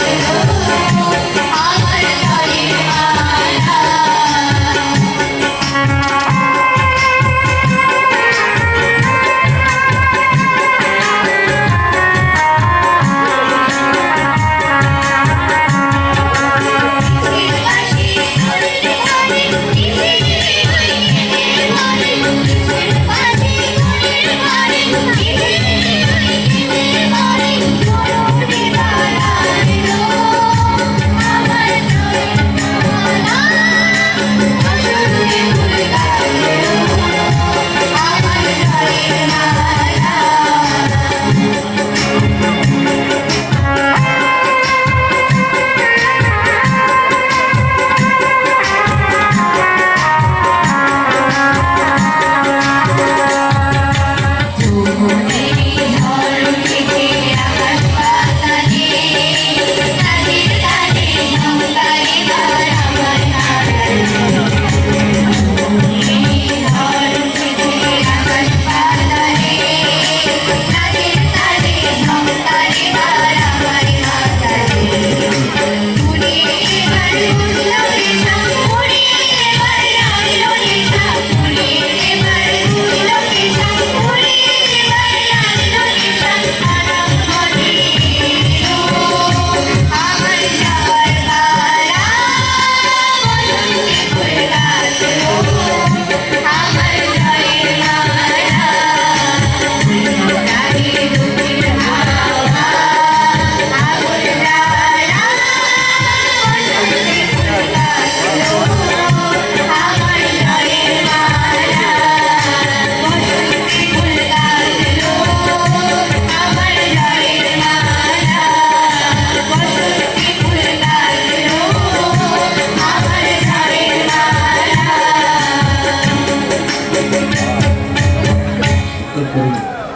Yeah.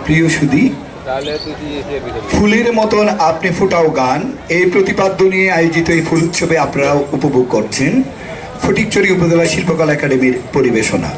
প্রিয় সুদী ফুলের মতন আপনি ফুটাও গান। এই প্রতিপাদ্য নিয়ে আয়োজিত এই ফুল উৎসবে আপনারা উপভোগ করছেন। ফটিকচুরি উপজেলা শিল্পকলা একাডেমির পরিবেশনা।